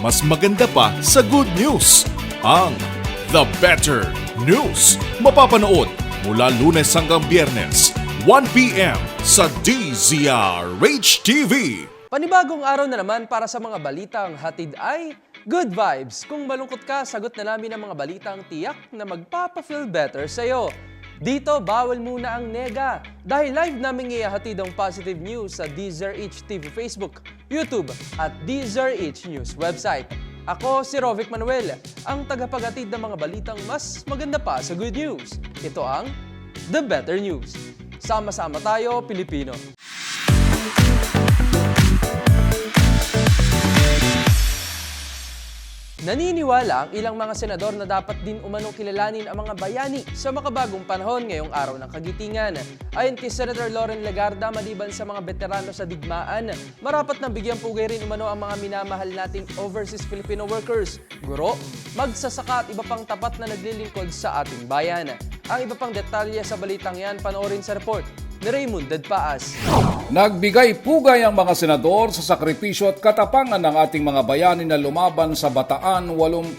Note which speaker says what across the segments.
Speaker 1: mas maganda pa sa good news. Ang The Better News. Mapapanood mula lunes hanggang biyernes, 1pm sa DZRH TV.
Speaker 2: Panibagong araw na naman para sa mga balitang hatid ay good vibes. Kung malungkot ka, sagot na namin ang mga balitang tiyak na magpapa-feel better sa'yo. Dito, bawal muna ang nega dahil live namin ihahatid ang positive news sa DZRH TV Facebook, YouTube at DZRH News website. Ako si Rovic Manuel, ang tagapaghatid ng mga balitang mas maganda pa sa good news. Ito ang The Better News. Sama-sama tayo, Pilipino. Naniniwala ang ilang mga senador na dapat din umanong kilalanin ang mga bayani sa makabagong panahon ngayong araw ng kagitingan. Ayon kay Senator Lauren Legarda, maliban sa mga veterano sa digmaan, marapat na bigyan pugay rin umano ang mga minamahal nating overseas Filipino workers, guro, magsasaka at iba pang tapat na naglilingkod sa ating bayan. Ang iba pang detalye sa balitang yan, panoorin sa report ni Raymond Dadpaas.
Speaker 3: Nagbigay pugay ang mga senador sa sakripisyo at katapangan ng ating mga bayani na lumaban sa bataan 82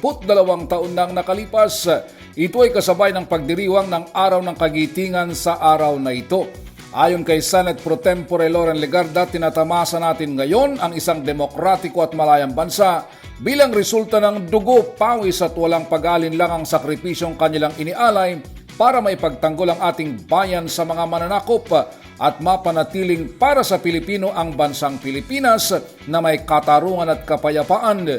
Speaker 3: taon nang nakalipas. Ito ay kasabay ng pagdiriwang ng Araw ng Kagitingan sa araw na ito. Ayon kay Senate Pro Tempore Loren Legarda, tinatamasa natin ngayon ang isang demokratiko at malayang bansa bilang resulta ng dugo, pawis at walang pag-alinlangang sakripisyong kanilang inialay para maipagtanggol ang ating bayan sa mga mananakop at mapanatiling para sa Pilipino ang bansang Pilipinas na may katarungan at kapayapaan.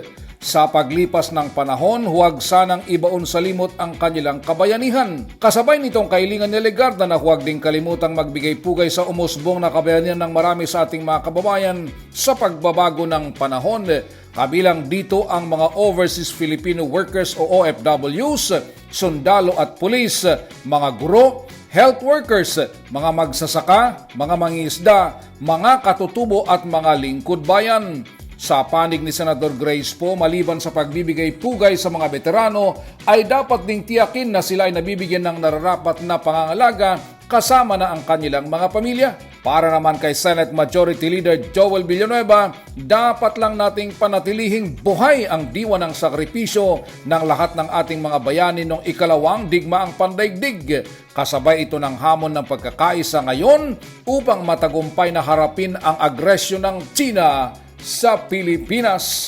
Speaker 3: Sa paglipas ng panahon, huwag sanang ibaon sa limot ang kanilang kabayanihan. Kasabay nitong kailingan ni Legarda na huwag ding kalimutang magbigay pugay sa umusbong na kabayanihan ng marami sa ating mga kababayan sa pagbabago ng panahon. Kabilang dito ang mga overseas Filipino workers o OFWs, sundalo at pulis, mga guro, health workers, mga magsasaka, mga mangisda, mga katutubo at mga lingkod bayan. Sa panig ni Senador Grace po, maliban sa pagbibigay pugay sa mga veterano, ay dapat ding tiyakin na sila ay nabibigyan ng nararapat na pangangalaga kasama na ang kanilang mga pamilya. Para naman kay Senate Majority Leader Joel Villanueva, dapat lang nating panatilihing buhay ang diwa ng sakripisyo ng lahat ng ating mga bayani nung ikalawang digmaang pandaigdig. Kasabay ito ng hamon ng pagkakaisa ngayon upang matagumpay na harapin ang agresyon ng China sa Pilipinas.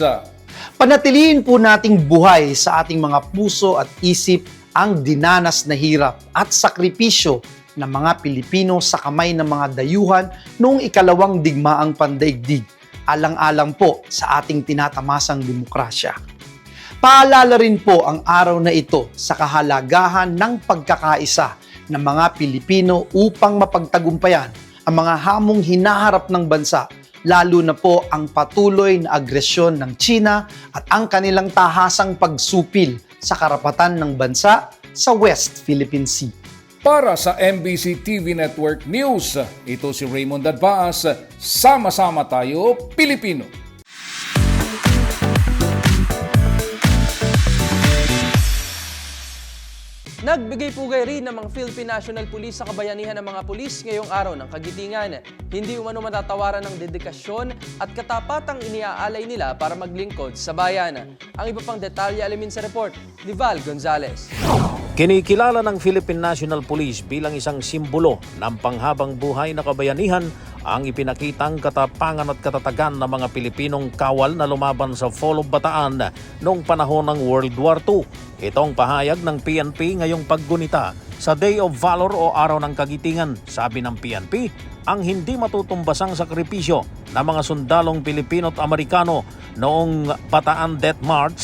Speaker 4: Panatilihin po nating buhay sa ating mga puso at isip ang dinanas na hirap at sakripisyo ng mga Pilipino sa kamay ng mga dayuhan noong ikalawang digmaang pandaigdig, alang-alang po sa ating tinatamasang demokrasya. Paalala rin po ang araw na ito sa kahalagahan ng pagkakaisa ng mga Pilipino upang mapagtagumpayan ang mga hamong hinaharap ng bansa lalo na po ang patuloy na agresyon ng China at ang kanilang tahasang pagsupil sa karapatan ng bansa sa West Philippine Sea.
Speaker 3: Para sa MBC TV Network News, ito si Raymond Advaas. Sama-sama tayo, Pilipino.
Speaker 2: Nagbigay pugay rin ng mga Philippine National Police sa kabayanihan ng mga pulis ngayong araw ng kagitingan. Hindi umano matatawaran ng dedikasyon at katapatang iniaalay nila para maglingkod sa bayan. Ang iba pang detalye alamin sa report ni Val Gonzalez.
Speaker 5: Kinikilala ng Philippine National Police bilang isang simbolo ng panghabang buhay na kabayanihan ang ipinakitang katapangan at katatagan ng mga Pilipinong kawal na lumaban sa Fall of Bataan noong panahon ng World War II. Itong pahayag ng PNP ngayong paggunita sa Day of Valor o Araw ng Kagitingan. Sabi ng PNP, ang hindi matutumbasang sakripisyo ng mga sundalong Pilipino at Amerikano noong Bataan Death March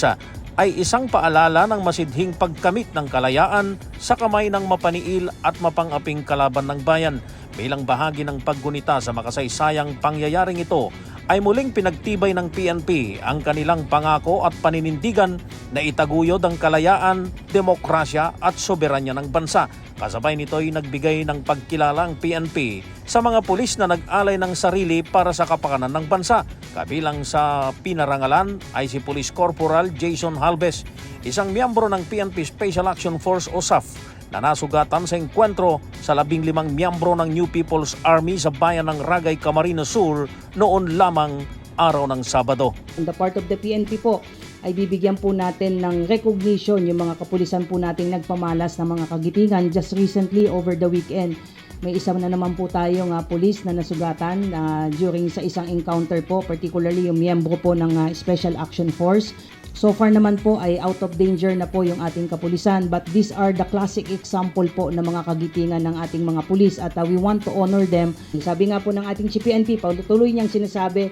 Speaker 5: ay isang paalala ng masidhing pagkamit ng kalayaan sa kamay ng mapaniil at mapangaping kalaban ng bayan. Bilang bahagi ng paggunita sa makasaysayang pangyayaring ito, ay muling pinagtibay ng PNP ang kanilang pangako at paninindigan na itaguyod ang kalayaan, demokrasya at soberanya ng bansa. Kasabay nito ay nagbigay ng pagkilala ang PNP sa mga pulis na nag-alay ng sarili para sa kapakanan ng bansa. Kabilang sa pinarangalan ay si Police Corporal Jason Halbes, isang miyembro ng PNP Special Action Force o SAF na nasugatan sa enkwentro sa labing limang miyembro ng New People's Army sa bayan ng Ragay, Camarines Sur noon lamang araw ng Sabado.
Speaker 6: On the part of the PNP po, ay bibigyan po natin ng recognition yung mga kapulisan po nating nagpamalas ng mga kagitingan. Just recently, over the weekend, may isa na naman po tayong uh, pulis na nasugatan uh, during sa isang encounter po, particularly yung miyembro po ng uh, Special Action Force. So far naman po ay out of danger na po yung ating kapulisan but these are the classic example po ng mga kagitingan ng ating mga pulis at uh, we want to honor them. Sabi nga po ng ating CPNP, paulit-tuloy niyang sinasabi,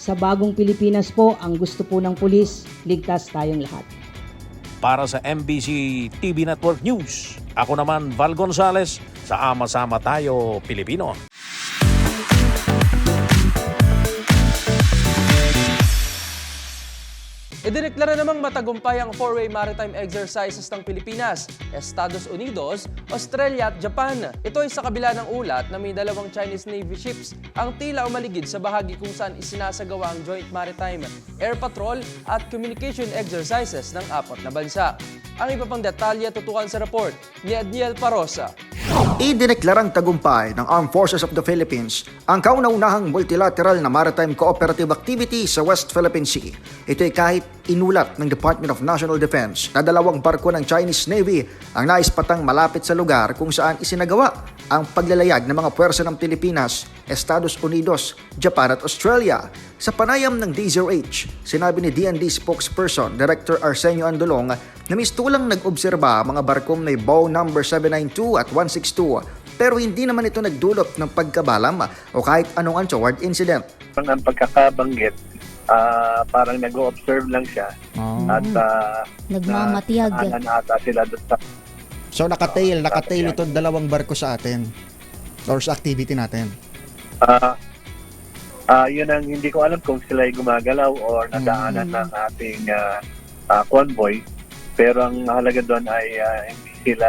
Speaker 6: sa bagong Pilipinas po, ang gusto po ng pulis, ligtas tayong lahat.
Speaker 5: Para sa MBC TV Network News, ako naman Val Gonzales sa Ama-sama Tayo Pilipino.
Speaker 2: Idineklara namang matagumpay ang four-way maritime exercises ng Pilipinas, Estados Unidos, Australia at Japan. Ito ay sa kabila ng ulat na may dalawang Chinese Navy ships ang tila umaligid sa bahagi kung saan isinasagawa ang joint maritime, air patrol at communication exercises ng apat na bansa. Ang iba pang detalye tutukan sa report ni Edniel Parosa.
Speaker 7: Idineklarang tagumpay ng Armed Forces of the Philippines ang kauna-unahang multilateral na maritime cooperative activity sa West Philippine Sea. Ito ay kahit inulat ng Department of National Defense na dalawang barko ng Chinese Navy ang naispatang malapit sa lugar kung saan isinagawa ang paglalayag ng mga puwersa ng Pilipinas, Estados Unidos, Japan at Australia. Sa panayam ng DZRH, sinabi ni DND spokesperson Director Arsenio Andolong na mistulang nag-obserba ang mga barkong may bow number 792 at 162 pero hindi naman ito nagdulot ng pagkabalam o kahit anong untoward incident.
Speaker 8: Parang ang pagkakabanggit, ah, parang nag-observe lang siya. At uh,
Speaker 9: Nagmamatiyag.
Speaker 8: na ata sila doon sa
Speaker 10: So nakatail, nakatail ito dalawang barko sa atin or sa activity natin.
Speaker 8: Ah, ah, yun ang hindi ko alam kung sila ay gumagalaw or nadaanan ng ating ah, ah, convoy. Pero ang mahalaga doon ay ah, hindi sila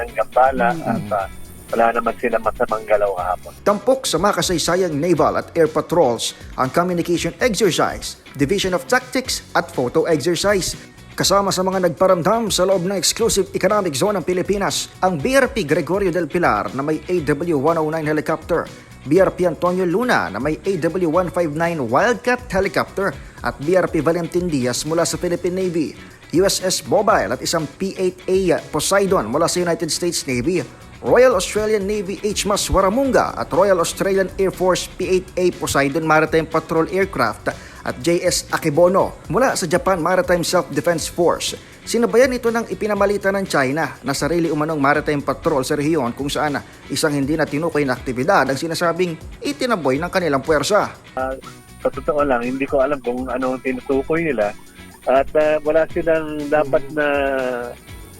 Speaker 8: nanggambala at ah, wala naman sila masamang galaw kahapon.
Speaker 7: Tampok sa makasaysayang naval at air patrols ang communication exercise, division of tactics at photo exercise. Kasama sa mga nagparamdam sa loob ng exclusive economic zone ng Pilipinas, ang BRP Gregorio del Pilar na may AW-109 helicopter, BRP Antonio Luna na may AW-159 Wildcat helicopter at BRP Valentin Diaz mula sa Philippine Navy, USS Mobile at isang P-8A Poseidon mula sa United States Navy, Royal Australian Navy HMAS Waramunga at Royal Australian Air Force P-8A Poseidon Maritime Patrol Aircraft at JS Akebono mula sa Japan Maritime Self-Defense Force. Sinabayan ito ng ipinamalita ng China na sarili umanong maritime patrol sa rehiyon kung saan isang hindi na tinukoy na aktibidad ang sinasabing itinaboy ng kanilang puwersa.
Speaker 8: Ah, sa totoo lang, hindi ko alam kung ano ang tinutukoy nila. At ah, wala silang dapat na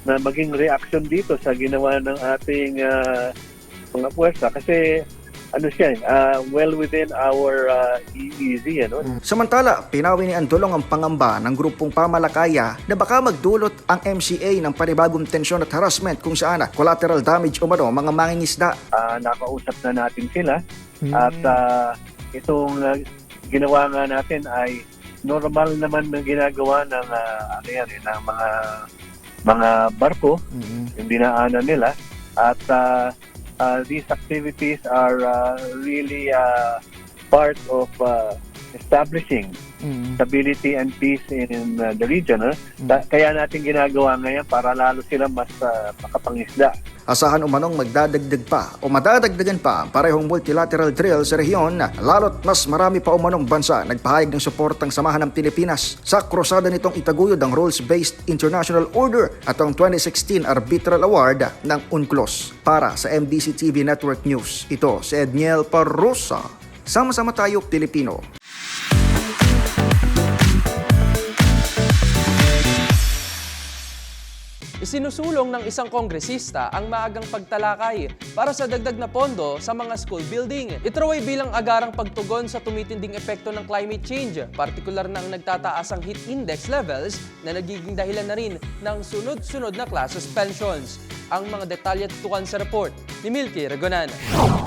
Speaker 8: na maging reaction dito sa ginawa ng ating ah, mga puwersa. Kasi ano siya, ah, well within our ah, EEZ. Ano?
Speaker 7: Samantala, pinawi ni Andolong ang pangamba ng grupong pamalakaya na baka magdulot ang MCA ng panibagong tensyon at harassment kung saan collateral damage umano ang mga mangingisda.
Speaker 8: Ah, nakausap na natin sila. At ah, itong ah, ginawa nga natin ay normal naman na ginagawa ng ah, ano yan, eh, ng mga mga barko, yung dinaanan nila. At ah, these activities are ah, really ah, part of establishing stability and peace in uh, the region. ah. Ta- Kaya natin ginagawa ngayon para lalo sila mas ah, makapangisda.
Speaker 7: Asahan umanong magdadagdag pa o madadagdagan pa ang parehong multilateral drill sa rehiyon lalo't mas marami pa umanong bansa nagpahayag ng suportang samahan ng Pilipinas sa krusada nitong itaguyod ang rules-based international order at ang 2016 Arbitral Award ng UNCLOS. Para sa MBC TV Network News, ito si Edniel Parrosa. Sama-sama tayo Pilipino.
Speaker 2: Isinusulong ng isang kongresista ang maagang pagtalakay para sa dagdag na pondo sa mga school building. Ito bilang agarang pagtugon sa tumitinding epekto ng climate change, partikular na ang nagtataas ang heat index levels na nagiging dahilan na rin ng sunod-sunod na class suspensions. Ang mga detalye tutukan sa report ni Milky Regonan.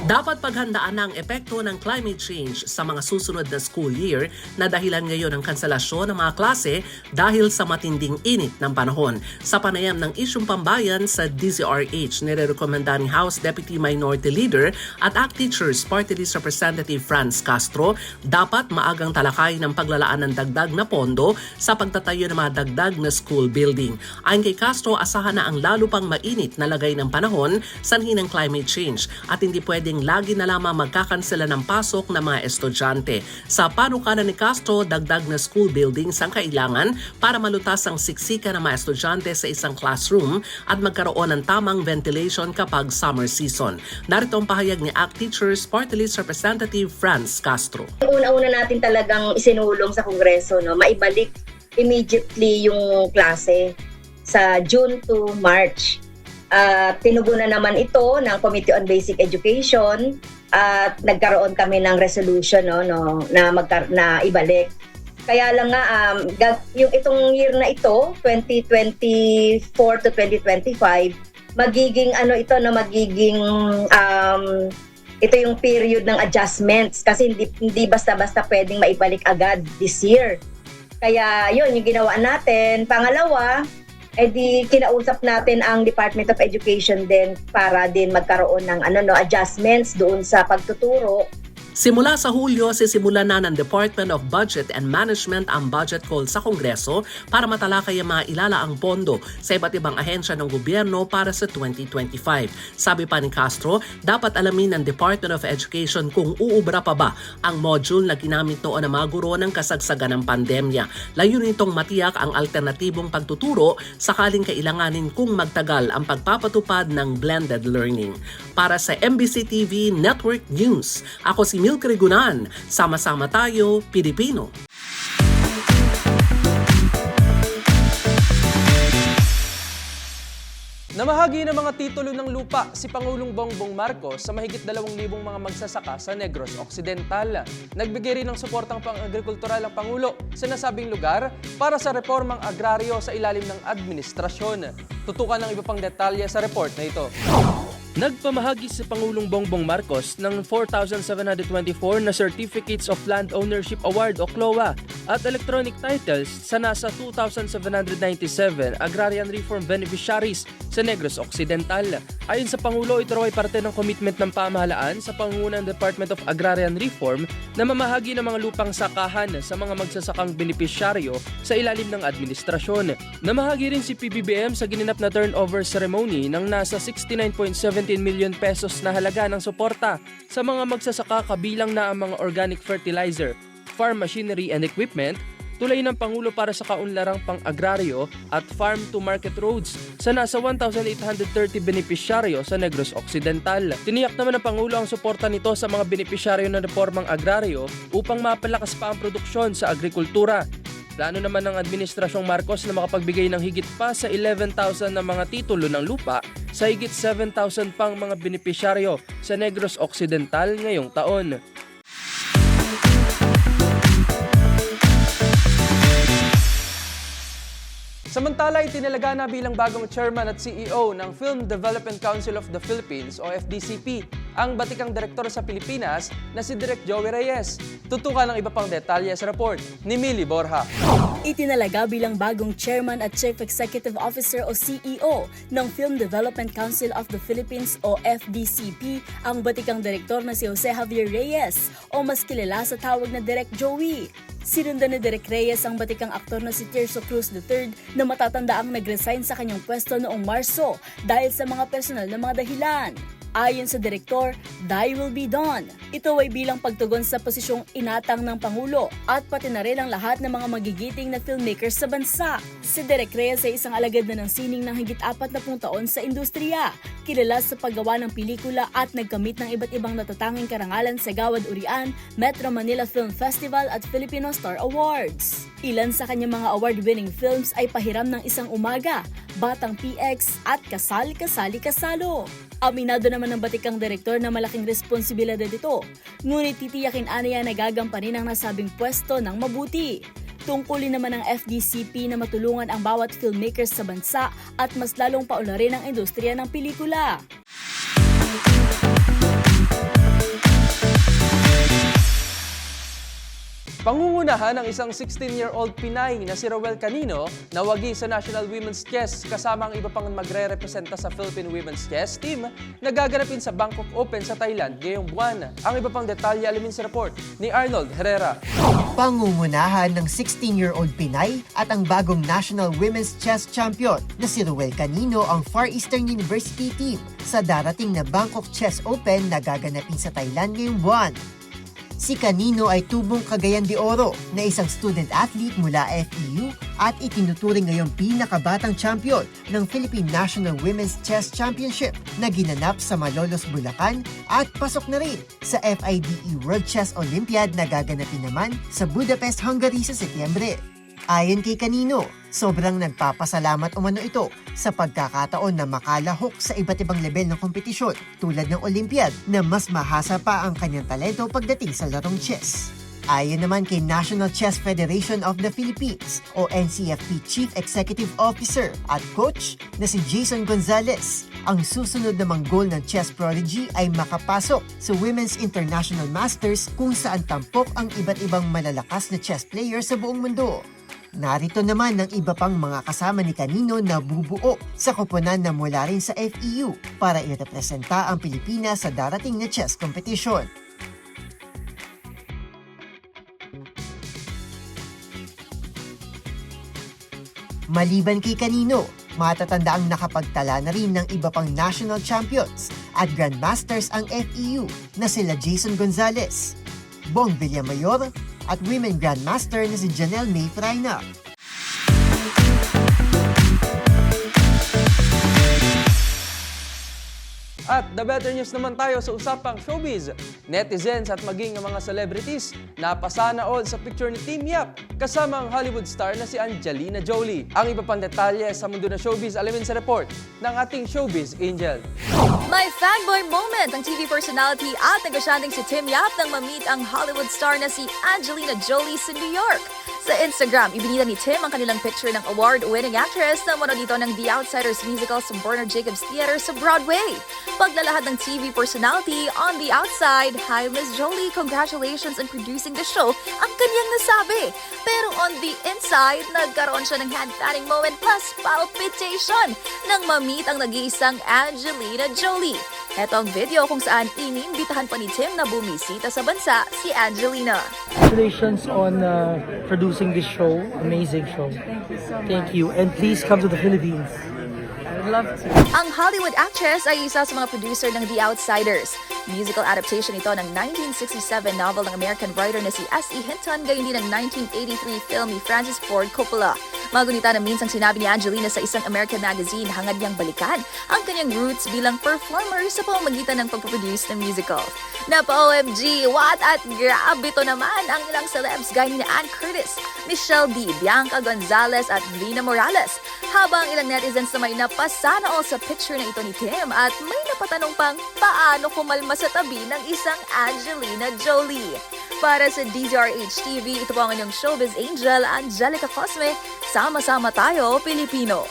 Speaker 9: Dapat paghandaan ang epekto ng climate change sa mga susunod na school year na dahilan ngayon ng kanselasyon ng mga klase dahil sa matinding init ng panahon. Sa panayam ng isyong pambayan sa DZRH, nirerekomenda ni House Deputy Minority Leader at ACT Teachers Party List Representative Franz Castro dapat maagang talakay ng paglalaan ng dagdag na pondo sa pagtatayo ng mga dagdag na school building. Ayon kay Castro, asahan na ang lalo pang mainit na lagay ng panahon sanhi ng climate change at hindi pwedeng lagi na lamang magkakansela ng pasok ng mga estudyante. Sa panukala ni Castro, dagdag na school buildings ang kailangan para malutas ang siksika ng mga estudyante sa isang classroom at magkaroon ng tamang ventilation kapag summer season. Narito ang pahayag ni ACT Teachers Party List Representative Franz Castro.
Speaker 11: una-una natin talagang isinulong sa Kongreso, no, maibalik immediately yung klase sa June to March. At tinugunan naman ito ng Committee on Basic Education at nagkaroon kami ng resolution no, no na magkar- na ibalik. Kaya lang nga um, yung itong year na ito, 2024 to 2025, magiging ano ito na magiging um, ito yung period ng adjustments kasi hindi, hindi basta-basta pwedeng maibalik agad this year. Kaya yun, yung ginawa natin. Pangalawa, edi kinausap natin ang Department of Education din para din magkaroon ng ano no adjustments doon sa pagtuturo
Speaker 9: Simula sa Hulyo, sisimula na ng Department of Budget and Management ang budget call sa Kongreso para matalakay ang mga ilalaang pondo sa iba't ibang ahensya ng gobyerno para sa 2025. Sabi pa ni Castro, dapat alamin ng Department of Education kung uubra pa ba ang module na ginamit noon ng mga guro ng kasagsagan ng pandemya. Layunin nitong matiyak ang alternatibong pagtuturo sakaling kailanganin kung magtagal ang pagpapatupad ng blended learning. Para sa MBC TV Network News, ako si Milk Regunan. Sama-sama tayo, Pilipino.
Speaker 2: Namahagi ng mga titulo ng lupa si Pangulong Bongbong Marcos sa mahigit 2,000 mga magsasaka sa Negros Occidental. Nagbigay rin ng suportang pang-agrikultural ang Pangulo sa nasabing lugar para sa reformang agraryo sa ilalim ng administrasyon. Tutukan ng iba pang detalye sa report na ito. Nagpamahagi si Pangulong Bongbong Marcos ng 4,724 na Certificates of Land Ownership Award o CLOA at electronic titles sa nasa 2,797 agrarian reform beneficiaries sa Negros Occidental. Ayon sa Pangulo, ito raw ay parte ng commitment ng pamahalaan sa pangunang Department of Agrarian Reform na mamahagi ng mga lupang sakahan sa mga magsasakang benepisyaryo sa ilalim ng administrasyon. Namahagi rin si PBBM sa ginanap na turnover ceremony ng nasa 69.17 million pesos na halaga ng suporta sa mga magsasaka kabilang na ang mga organic fertilizer, farm machinery and equipment, tulay ng Pangulo para sa kaunlarang pang-agraryo at farm-to-market roads sa nasa 1,830 benepisyaryo sa Negros Occidental. Tiniyak naman ng Pangulo ang suporta nito sa mga benepisyaryo ng reformang agraryo upang mapalakas pa ang produksyon sa agrikultura. Plano naman ng Administrasyong Marcos na makapagbigay ng higit pa sa 11,000 na mga titulo ng lupa sa higit 7,000 pang mga benepisyaryo sa Negros Occidental ngayong taon. Samantala, itinalaga na bilang bagong chairman at CEO ng Film Development Council of the Philippines o FDCP ang batikang direktor sa Pilipinas na si Direk Joey Reyes. Tutukan ng iba pang detalye sa report ni Millie Borja.
Speaker 12: Itinalaga bilang bagong chairman at chief executive officer o CEO ng Film Development Council of the Philippines o FDCP ang batikang direktor na si Jose Javier Reyes o mas kilala sa tawag na Direk Joey. Sinundan ni Direk Reyes ang batikang aktor na si Tirso Cruz III na matatanda ang nag-resign sa kanyang pwesto noong Marso dahil sa mga personal na mga dahilan. Ayon sa direktor, die will be done. Ito ay bilang pagtugon sa posisyong inatang ng Pangulo at pati na rin ang lahat ng mga magigiting na filmmakers sa bansa. Si Derek Reyes ay isang alagad na ng sining ng higit apat na taon sa industriya. Kilala sa paggawa ng pelikula at nagkamit ng iba't ibang natatanging karangalan sa Gawad Urian, Metro Manila Film Festival at Filipino Star Awards. Ilan sa kanyang mga award-winning films ay Pahiram ng Isang Umaga, Batang PX at Kasal Kasali Kasalo. Aminado naman ng batikang direktor na malaking responsibilidad ito, ngunit titiyakin aniya na gagampanin ang nasabing pwesto ng mabuti. Tungkulin naman ng FDCP na matulungan ang bawat filmmakers sa bansa at mas lalong paunlarin ang industriya ng pelikula.
Speaker 2: Pangungunahan ng isang 16-year-old Pinay na si Rowel Canino na wagi sa National Women's Chess kasama ang iba pang magre-representa sa Philippine Women's Chess Team na gaganapin sa Bangkok Open sa Thailand ngayong buwan. Ang iba pang detalye alamin sa report ni Arnold Herrera.
Speaker 13: Pangungunahan ng 16-year-old Pinay at ang bagong National Women's Chess Champion na si Ruel Canino ang Far Eastern University team sa darating na Bangkok Chess Open na gaganapin sa Thailand ngayong buwan. Si Canino ay tubong Cagayan de Oro na isang student athlete mula FEU at itinuturing ngayong pinakabatang champion ng Philippine National Women's Chess Championship na ginanap sa Malolos, Bulacan at pasok na rin sa FIDE World Chess Olympiad na gaganapin naman sa Budapest, Hungary sa Setyembre. Ayon kay Kanino, sobrang nagpapasalamat umano ito sa pagkakataon na makalahok sa iba't ibang level ng kompetisyon tulad ng Olympiad na mas mahasa pa ang kanyang talento pagdating sa larong chess. Ayon naman kay National Chess Federation of the Philippines o NCFP Chief Executive Officer at coach na si Jason Gonzalez, ang susunod namang goal ng chess prodigy ay makapasok sa Women's International Masters kung saan tampok ang iba't ibang malalakas na chess player sa buong mundo. Narito naman ang iba pang mga kasama ni Kanino na bubuo sa koponan na mula rin sa FEU para irepresenta ang Pilipinas sa darating na chess competition. Maliban kay Kanino, matatanda ang nakapagtala na rin ng iba pang national champions at grandmasters ang FEU na sila Jason Gonzalez, Bong Villamayor at women grandmaster na si Janelle May Fraina.
Speaker 2: At the better news naman tayo sa usapang showbiz. Netizens at maging mga celebrities napasana all sa picture ni Team Yap kasama ang Hollywood star na si Angelina Jolie. Ang iba pang detalye sa mundo ng showbiz alamin sa report ng ating showbiz angel.
Speaker 14: May fanboy moment ang TV personality at negosyanteng si Tim Yap nang ma-meet ang Hollywood star na si Angelina Jolie sa New York. Sa Instagram, ibinida ni Tim ang kanilang picture ng award-winning actress na mano dito ng The Outsiders musical sa Bernard Jacobs Theater sa Broadway. Paglalahad ng TV personality on the outside, Hi Miss Jolie, congratulations on producing the show, ang kanyang nasabi. Pero on the inside, nagkaroon siya ng hand-patting moment plus palpitation nang ma-meet ang nag-iisang Angelina Jolie. Ito ang video kung saan inimbitahan pa ni Tim na bumisita sa bansa si Angelina.
Speaker 15: Congratulations on uh, producing this show. Amazing show. Thank you. And please come to the Philippines. I'd love to.
Speaker 14: Ang Hollywood actress ay isa sa mga producer ng The Outsiders. Musical adaptation ito ng 1967 novel ng American writer na si S.E. Hinton, gayon din ng 1983 film ni Francis Ford Coppola. Magunita na minsang sinabi ni Angelina sa isang American magazine hangad niyang balikan ang kanyang roots bilang performer sa pamamagitan ng pagpaproduce ng musical. Napa-OMG, what at grabe to naman ang ilang celebs gaya ni Ann Curtis, Michelle D, Bianca Gonzalez at Lina Morales. Habang ilang netizens na may napasana all sa picture na ito ni Tim at may napatanong pang paano kumalma sa tabi ng isang Angelina Jolie. Para sa DZRH TV, ito po ang inyong showbiz angel, Angelica Cosme. Sama-sama tayo, Pilipino.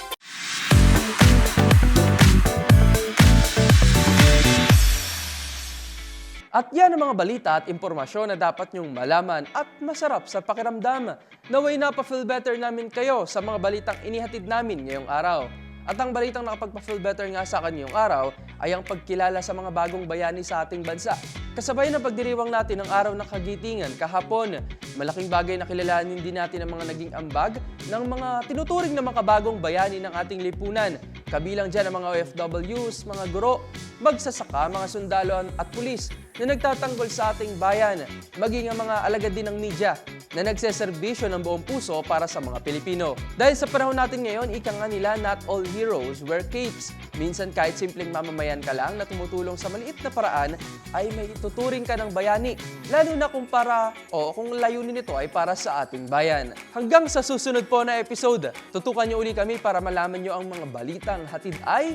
Speaker 2: At yan ang mga balita at impormasyon na dapat nyong malaman at masarap sa pakiramdam. Naway na pa-feel better namin kayo sa mga balitang inihatid namin ngayong araw. At ang balitang nakapagpa-feel better nga sa ngayong araw ay ang pagkilala sa mga bagong bayani sa ating bansa. Kasabay ng pagdiriwang natin ng araw ng kagitingan kahapon, malaking bagay na kilalanin din natin ang mga naging ambag ng mga tinuturing na makabagong bayani ng ating lipunan. Kabilang dyan ang mga OFWs, mga guro, magsasaka, mga sundalo at pulis na nagtatanggol sa ating bayan, maging ang mga alagad din ng media. Na nagseserbisyo ng buong puso para sa mga Pilipino. Dahil sa panahon natin ngayon, ika nga nila not all heroes wear capes. Minsan kahit simpleng mamamayan ka lang na tumutulong sa maliit na paraan ay may ituturing ka ng bayani. Lalo na kung para o kung layunin nito ay para sa ating bayan. Hanggang sa susunod po na episode, tutukan niyo uli kami para malaman niyo ang mga balitang hatid ay